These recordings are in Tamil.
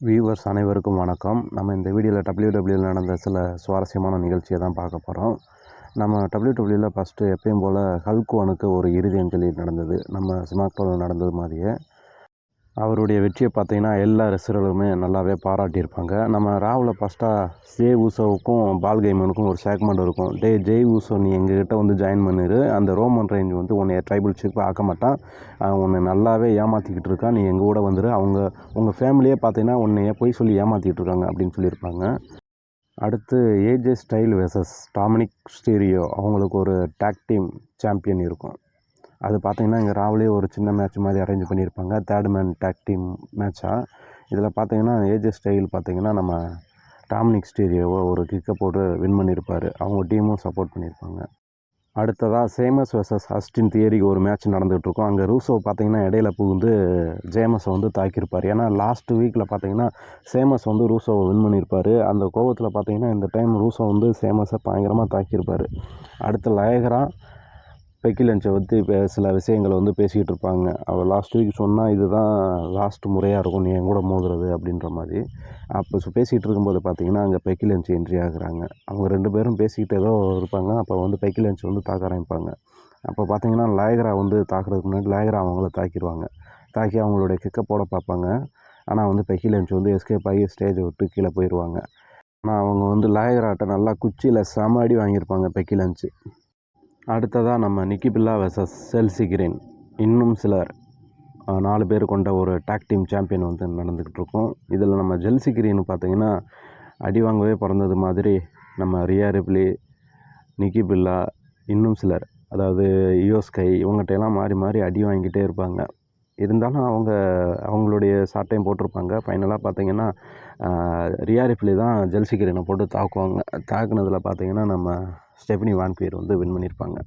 வியூவர்ஸ் அனைவருக்கும் வணக்கம். நம்ம இந்த வீடியோவில் டபிள்யூ டபிள்யூவில் நடந்த சில சுவாரஸ்யமான நிகழ்ச்சியை தான் பார்க்க போகிறோம் நம்ம டபிள்யூ டபிள்யூவில் ஃபஸ்ட்டு எப்பயும் போல் ஹல்குவனுக்கு ஒரு இறுதி அஞ்சலி நடந்தது. நம்ம ஸ்மாக்டோவில் நடந்தது மாதிரியே. அவருடைய வெற்றியை பார்த்தீங்கன்னா எல்லா ரசிகர்களுமே நல்லாவே பாராட்டியிருப்பாங்க. நம்ம ராவில் ஃபஸ்ட்டாக ஜே ஊசோவுக்கும் பால்கைமனுக்கும் ஒரு செக்மெண்ட் இருக்கும். டே ஜெய் ஊசோ நீ எங்ககிட்ட வந்து ஜாயின் பண்ணிடு அந்த ரோமன் ரேஞ்ச் வந்து உன்னை ட்ரைபிள் சீஃப் ஆக்க மாட்டான். உன்னை நல்லாவே ஏமாற்றிக்கிட்டு இருக்கான். நீ எங்கள் கூட வந்துடு அவங்க உங்கள் ஃபேமிலியே பார்த்தீங்கன்னா உன்னைய போய் சொல்லி ஏமாற்றிட்டு இருக்காங்க அப்படின்னு சொல்லியிருப்பாங்க. அடுத்து AJ Styles versus Dominik Mysterio அவங்களுக்கு ஒரு டேக் டீம் சாம்பியன் இருக்கும். அது பார்த்தீங்கன்னா இங்கே ராவிலே ஒரு சின்ன மேட்ச் மாதிரி அரேஞ்ச் பண்ணியிருப்பாங்க. தேர்ட் மேன் டேக் டீம் மேட்சாக இதில் பார்த்தீங்கன்னா ஏஜஸ் ஸ்டைல் பார்த்தீங்கன்னா நம்ம டாமினிக் ஸ்டீரியோவை ஒரு கிக்கை போட்டு வின் பண்ணியிருப்பார். அவங்க டீமும் சப்போர்ட் பண்ணியிருப்பாங்க. அடுத்ததாக சேமஸ் வெர்சஸ் அஸ்டின் தியரிக்கு ஒரு மேட்ச் நடந்துகிட்ருக்கும். அங்கே ரூசோ பார்த்தீங்கன்னா இடையில புகுந்து ஜேமஸை வந்து தாக்கியிருப்பார். ஏன்னா லாஸ்ட் வீக்கில் பார்த்தீங்கன்னா சேமஸ் வந்து ரூசோவை வின் பண்ணியிருப்பார். அந்த கோபத்தில் பார்த்தீங்கன்னா இந்த டைம் ரூசோ வந்து சேமஸை பயங்கரமாக தாக்கியிருப்பார். அடுத்து லயகரா பெக்கி பற்றி இப்போ சில விஷயங்களை வந்து பேசிக்கிட்டு இருப்பாங்க. அவள் லாஸ்ட் வீக் சொன்னால் இதுதான் லாஸ்ட் முறையாக இருக்கும். நீ என் கூட மோதுறது அப்படின்ற மாதிரி. அப்போ பேசிகிட்டு இருக்கும்போது பார்த்தீங்கன்னா அங்கே பெக்கிலன்ஸ் என்ட்ரி ஆகுறாங்க. அவங்க ரெண்டு பேரும் பேசிக்கிட்டு ஏதோ இருப்பாங்க. அப்போ வந்து பெக்கிலன்ஸ் வந்து தாக்க ஆரம்பிப்பாங்க. அப்போ பார்த்தீங்கன்னா லாயகரா வந்து தாக்குறதுக்கு முன்னாடி லாயகரா அவங்கள தாக்கிடுவாங்க. தாக்கி அவங்களுடைய கிக்கை போட பார்ப்பாங்க ஆனால் வந்து பெக்கிலன்ஸ் வந்து எஸ்கேப் ஆகி ஸ்டேஜை விட்டு கீழே போயிடுவாங்க ஆனால் அவங்க வந்து லாயகராட்ட நல்லா குச்சியில் செம அடி வாங்கியிருப்பாங்க பெக்கிலன்ஸு அடுத்ததாக நம்ம Nikki Bella versus Chelsea Green இன்னும் சிலர் நாலு பேர் கொண்ட ஒரு டாக் டீம் சாம்பியன் வந்து நடந்துக்கிட்டு இருக்கோம் இதில் நம்ம ஜெல்சி கிரீன் பார்த்திங்கன்னா அடி வாங்கவே பிறந்தது மாதிரி நம்ம ரியா ரிப்ளி நிக்கி பில்லா இன்னும் சிலர். அதாவது யோஸ்கை இவங்ககிட்டலாம் மாறி மாறி அடி வாங்கிக்கிட்டே இருப்பாங்க. இருந்தாலும் அவங்க அவங்களுடைய சாட்டையும் போட்டிருப்பாங்க. ஃபைனலாக பார்த்தீங்கன்னா ரியா ரிப்ளி தான் ஜெல்சி கிரீனை போட்டு தாக்குவாங்க. தாக்குனதில் பார்த்தீங்கன்னா நம்ம ஸ்டெஃபனி வான்பீர் வந்து வின் பண்ணியிருப்பாங்க.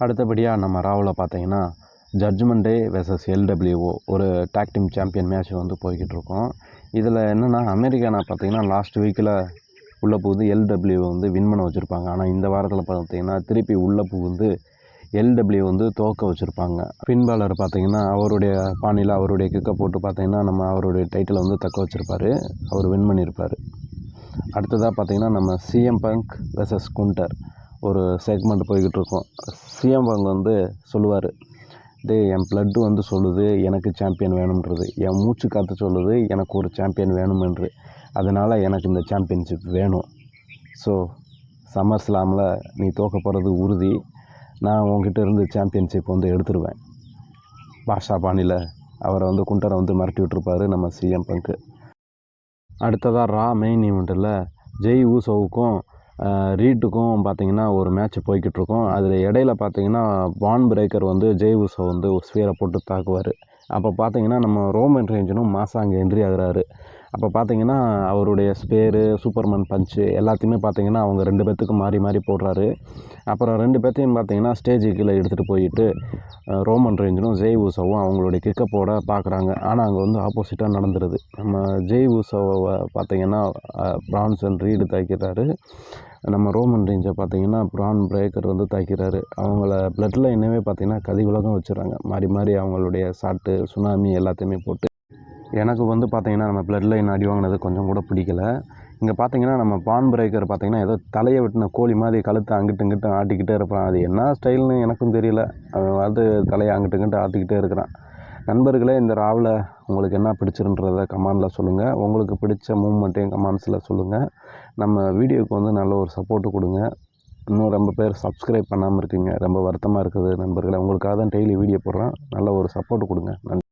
அடுத்தபடியாக நம்ம ராவில் பார்த்தீங்கன்னா ஜட்ஜ்மெண்ட் டே வெர்சஸ் எல்டபிள்யூஓ ஒரு டேக் டீம் சாம்பியன் மேட்ச் வந்து போய்கிட்டு இருக்கோம் இதில் என்னென்னா அமெரிக்கானா பார்த்தீங்கன்னா லாஸ்ட் வீக்கில் உள்ள புகுந்து எல்டபிள்யூ வந்து வின் பண்ண வச்சுருப்பாங்க. ஆனால் இந்த வாரத்தில் பார்த்தீங்கன்னா திருப்பி உள்ள புகுந்து எல்டபிள்யூ வந்து தோக்க வச்சுருப்பாங்க. பின்பாலர் பார்த்தீங்கன்னா அவருடைய பாணியில் அவருடைய கிக்கை போட்டு பார்த்தீங்கன்னா நம்ம அவருடைய டைட்டிலை வந்து தக்க வச்சுருப்பார். அவர் வின் பண்ணியிருப்பார். அடுத்ததாக பார்த்தீங்கன்னா நம்ம சிஎம் பங்க் வெர்சஸ் குண்டர் ஒரு செக்மெண்ட் போய்கிட்டு இருக்கோம் சிஎம் பங்க் வந்து சொல்லுவார் டே என் ப்ளட்டு வந்து சொல்லுது எனக்கு சாம்பியன் வேணுன்றது என் மூச்சு காற்று சொல்லுது எனக்கு ஒரு சாம்பியன் வேணுமென்று. அதனால் எனக்கு இந்த சாம்பியன்ஷிப் வேணும். ஸோ சம்மர் ஸ்லாமில் நீ தோக்க போகிறது உறுதி. நான் உங்ககிட்ட இருந்து சாம்பியன்ஷிப் வந்து எடுத்துருவேன். பாஷா பாணியில் அவரை வந்து குண்டரை வந்து மிரட்டி விட்டுருப்பாரு நம்ம சிஎம் பங்கு அடுத்ததாக ரா மெயின் ஈவெண்ட்டில் ஜெய் ஊசோவுக்கும் ரீட்டுக்கும் பார்த்தீங்கன்னா ஒரு மேட்ச் போய்கிட்டுருக்கும். அதில் இடையில பார்த்தீங்கன்னா வான் பிரேக்கர் வந்து ஜெய் ஊசோ வந்து ஸ்பியரை போட்டு தாக்குவார். அப்போ பார்த்தீங்கன்னா நம்ம ரோமன் ரேஞ்சனும் மாசாங்க அங்கே என்ட்ரி ஆகுறாரு. அப்போ பார்த்தீங்கன்னா அவருடைய ஸ்பேரு சூப்பர்மேன் பஞ்சு எல்லாத்தையுமே பார்த்தீங்கன்னா அவங்க ரெண்டு பேர்த்துக்கும் மாறி மாறி போடுறாரு. அப்புறம் ரெண்டு பேர்த்தையும் பார்த்தீங்கன்னா ஸ்டேஜு கீழே எடுத்துகிட்டு போயிட்டு ரோமன் ரேஞ்சனும் ஜெய் உஷாவும் அவங்களுடைய கிக்கை போட பார்க்குறாங்க ஆனால் அங்கே வந்து ஆப்போசிட்டாக நடந்துருது. நம்ம ஜெய் ஊசோவை பார்த்தீங்கன்னா பிரான்சன் ரீடு தாக்கிறாரு. நம்ம ரோமன் ரேஞ்சை பார்த்தீங்கன்னா ப்ரான் பிரேக்கர் வந்து தாக்கிறாரு. அவங்கள பிளட் லைனவே பார்த்தீங்கன்னா கதி உலகம் வச்சுறாங்க. மாறி மாறி அவங்களுடைய சாட்டு சுனாமி எல்லாத்தையுமே போட்டு எனக்கு வந்து பார்த்திங்கன்னா நம்ம பிளட் லைன் அடி வாங்கினது கொஞ்சம் கூட பிடிக்கல. இங்கே பார்த்தீங்கன்னா நம்ம பான் பிரேக்கர் பார்த்தீங்கன்னா ஏதோ தலையை வெட்டின கோழி மாதிரி கழுத்தை அங்கிட்டு இங்கிட்டு ஆட்டிக்கிட்டே இருப்பான். அது என்ன ஸ்டைல்னு எனக்கும் தெரியல. அவன் வந்து தலையை அங்கிட்டு இங்கிட்டு ஆட்டிக்கிட்டே இருக்கிறான். நண்பர்களே இந்த ராவில் உங்களுக்கு என்ன பிடிச்சிருன்றத கமெண்டில் சொல்லுங்கள் உங்களுக்கு பிடிச்ச மூமெண்ட்டையும் கமெண்ட்ஸில் சொல்லுங்கள் நம்ம வீடியோவுக்கு வந்து நல்ல ஒரு சப்போர்ட்டு கொடுங்க. இன்னும் ரொம்ப பேர் சப்ஸ்கிரைப் பண்ணாமல் இருக்கீங்க. ரொம்ப வருத்தமாக இருக்குது நண்பர்களே. உங்களுக்காக தான் டெய்லி வீடியோ போடுறேன். நல்ல ஒரு சப்போர்ட் கொடுங்க. நன்றி.